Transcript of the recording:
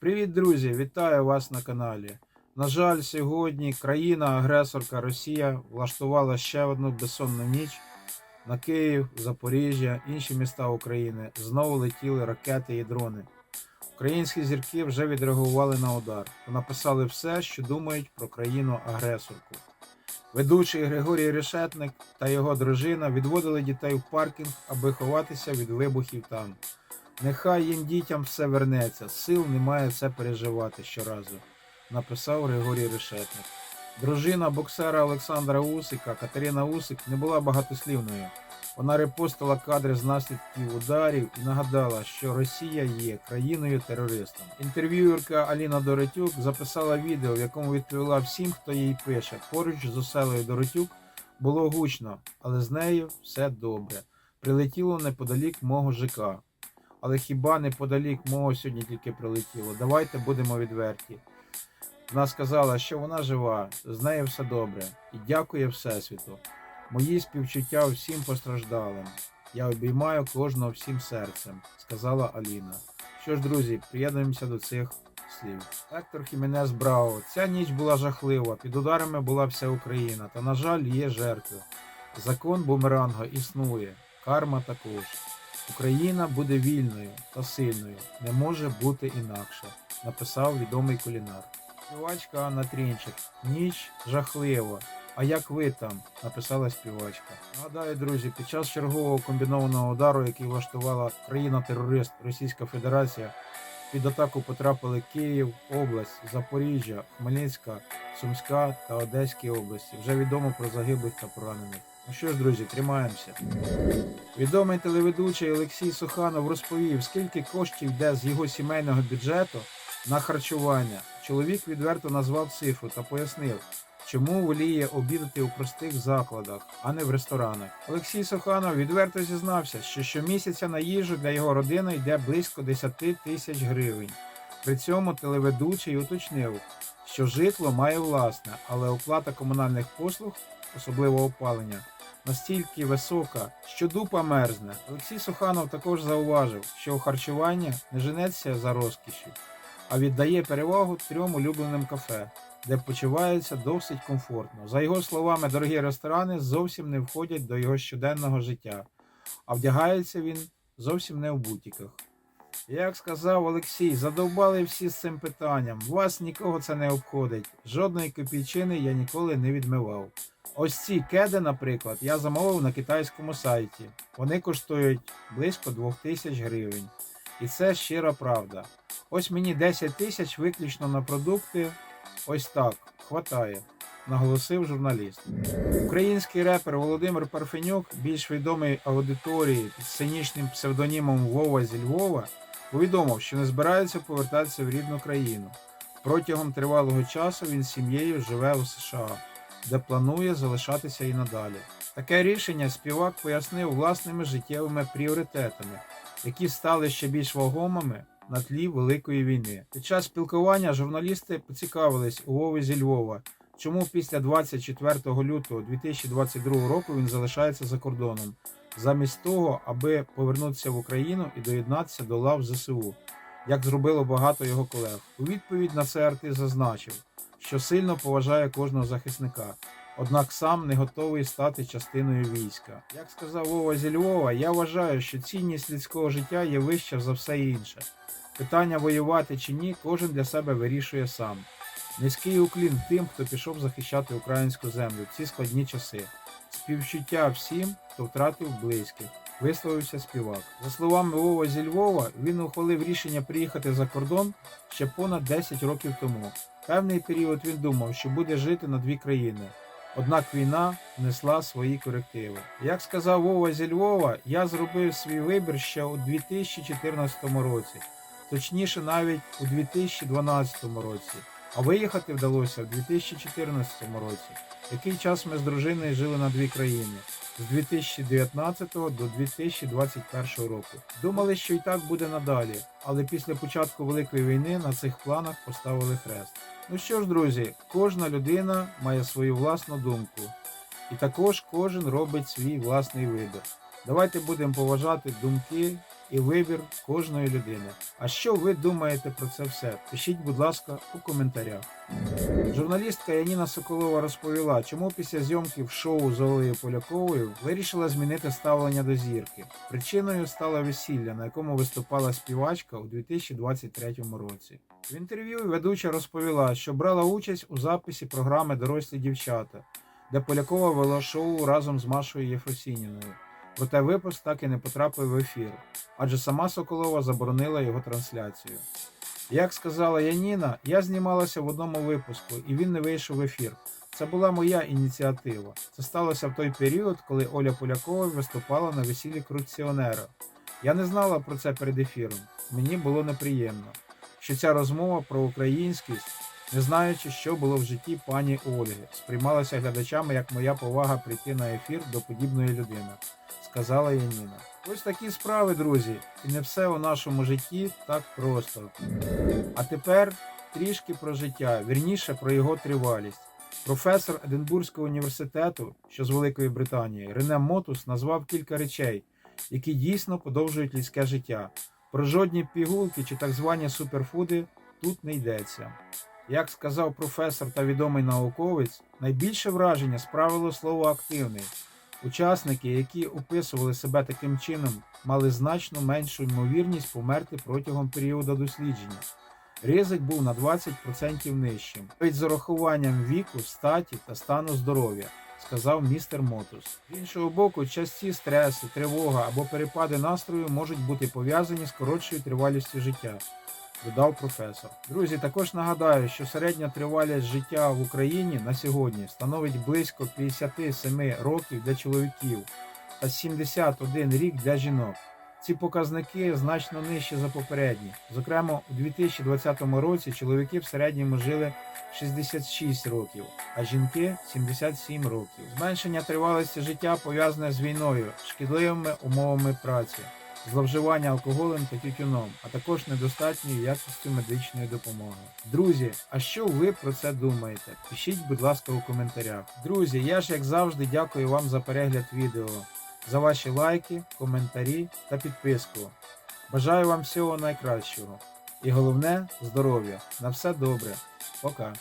Привіт, друзі! Вітаю вас на каналі. На жаль, сьогодні країна-агресорка Росія влаштувала ще одну безсонну ніч. На Київ, Запоріжжя, інші міста України знову летіли ракети і дрони. Українські зірки вже відреагували на удар написали все, що думають про країну-агресорку. Ведучий Григорій Решетник та його дружина відводили дітей в паркінг, аби ховатися від вибухів там. Нехай їм дітям все вернеться, сил немає це переживати щоразу, написав Григорій Решетник. Дружина боксера Олександра Усика Катерина Усик не була багатослівною. Вона репостила кадри з наслідків ударів і нагадала, що Росія є країною-терористом. Інтерв'юерка Аліна Доротюк записала відео, в якому відповіла всім, хто їй пише. Поруч з оселею Доротюк було гучно, але з нею все добре. Прилетіло неподалік мого ЖК. Але хіба неподалік мого сьогодні тільки прилетіло? Давайте будемо відверті. Вона сказала, що вона жива, з нею все добре, і дякує Всесвіту. Мої співчуття всім постраждалим. Я обіймаю кожного всім серцем, сказала Аліна. Що ж, друзі, приєднуємося до цих слів. Ектор Хіменес Браво. Ця ніч була жахлива. Під ударами була вся Україна. Та, на жаль, є жертви. Закон бумеранга існує, карма також. Україна буде вільною та сильною. Не може бути інакше, написав відомий кулінар. Співачка Анна Трінчик. Ніч жахлива. А як ви там? написала співачка. Нагадаю, друзі, під час чергового комбінованого удару, який влаштувала країна-терорист Російська Федерація, під атаку потрапили Київ, область, Запоріжжя, Хмельницька, Сумська та Одеські області. Вже відомо про загиблих та поранених. Ну що ж, друзі, тримаємося. Відомий телеведучий Олексій Суханов розповів, скільки коштів йде з його сімейного бюджету на харчування. Чоловік відверто назвав цифру та пояснив, чому воліє обідати у простих закладах, а не в ресторанах. Олексій Суханов відверто зізнався, що щомісяця на їжу для його родини йде близько 10 тисяч гривень. При цьому телеведучий уточнив, що житло має власне, але оплата комунальних послуг, особливо опалення, настільки висока, що дупа мерзне. Олексій Суханов також зауважив, що у харчуванні не женеться за розкішю, а віддає перевагу трьом улюбленим кафе, де почувається досить комфортно. За його словами, дорогі ресторани зовсім не входять до його щоденного життя, а вдягається він зовсім не в бутіках. Як сказав Олексій, задовбали всі з цим питанням. Вас нікого це не обходить. Жодної копійчини я ніколи не відмивав. Ось ці кеди, наприклад, я замовив на китайському сайті. Вони коштують близько 2000 гривень. І це щира правда. Ось мені 10 тисяч виключно на продукти. Ось так, хватає, наголосив журналіст. Український репер Володимир Парфенюк, більш відомий аудиторії під сценічним псевдонімом Вова зі Львова, повідомив, що не збирається повертатися в рідну країну. Протягом тривалого часу він з сім'єю живе у США, де планує залишатися і надалі. Таке рішення співак пояснив власними життєвими пріоритетами, які стали ще більш вагомими на тлі Великої війни. Під час спілкування журналісти поцікавились у Вови зі Львова, чому після 24 лютого 2022 року він залишається за кордоном, замість того, аби повернутися в Україну і доєднатися до лав ЗСУ, як зробило багато його колег. У відповідь на це артист зазначив, що сильно поважає кожного захисника. Однак сам не готовий стати частиною війська. Як сказав Вова зі Львова, я вважаю, що цінність людського життя є вища за все інше. Питання воювати чи ні, кожен для себе вирішує сам. Низький уклін тим, хто пішов захищати українську землю в ці складні часи. Співчуття всім, хто втратив близьких, висловився співак. За словами Вова зі Львова, він ухвалив рішення приїхати за кордон ще понад 10 років тому. Певний період він думав, що буде жити на дві країни. Однак війна внесла свої корективи. Як сказав Вова зі Львова, я зробив свій вибір ще у 2014 році, точніше навіть у 2012 році. А виїхати вдалося в 2014 році. Який час ми з дружиною жили на дві країни з 2019 до 2021 року. Думали, що і так буде надалі, але після початку Великої війни на цих планах поставили хрест. Ну що ж, друзі, кожна людина має свою власну думку, і також кожен робить свій власний вибір. Давайте будемо поважати думки і вибір кожної людини. А що ви думаєте про це все? Пишіть, будь ласка, у коментарях. Журналістка Яніна Соколова розповіла, чому після зйомків шоу з Олею Поляковою вирішила змінити ставлення до зірки. Причиною стало весілля, на якому виступала співачка у 2023 році. В інтерв'ю ведуча розповіла, що брала участь у записі програми Дорослі дівчата, де Полякова вела шоу разом з Машою Єфросініною. Проте випуск так і не потрапив в ефір, адже сама Соколова заборонила його трансляцію. Як сказала Яніна, я знімалася в одному випуску, і він не вийшов в ефір. Це була моя ініціатива. Це сталося в той період, коли Оля Полякова виступала на весіллі корупціонера. Я не знала про це перед ефіром. Мені було неприємно, що ця розмова про українськість, не знаючи, що було в житті пані Ольги, сприймалася глядачами як моя повага прийти на ефір до подібної людини, сказала Яніна. Ось такі справи, друзі, і не все у нашому житті так просто. А тепер трішки про життя, вірніше про його тривалість. Професор Единбурзького університету, що з Великої Британії, Рене Мотус назвав кілька речей, які дійсно подовжують людське життя. Про жодні пігулки чи так звані суперфуди тут не йдеться. Як сказав професор та відомий науковець, найбільше враження справило слово активний. Учасники, які описували себе таким чином, мали значно меншу ймовірність померти протягом періоду дослідження. Ризик був на 20% нижчим, навіть з урахуванням віку, статі та стану здоров'я, сказав містер Мотус. З іншого боку, часті стреси, тривога або перепади настрою можуть бути пов'язані з коротшою тривалістю життя. Додав професор. Друзі, також нагадаю, що середня тривалість життя в Україні на сьогодні становить близько 57 років для чоловіків та 71 рік для жінок. Ці показники значно нижчі за попередні. Зокрема, у 2020 році чоловіки в середньому жили 66 років, а жінки 77 років. Зменшення тривалості життя пов'язане з війною, шкідливими умовами праці, зловживання алкоголем та тютюном, а також недостатньою якістю медичної допомоги. Друзі, а що ви про це думаєте? Пишіть, будь ласка, у коментарях. Друзі, я ж як завжди дякую вам за перегляд відео за ваші лайки, коментарі та підписку. Бажаю вам всього найкращого. І головне здоров'я. На все добре. Пока.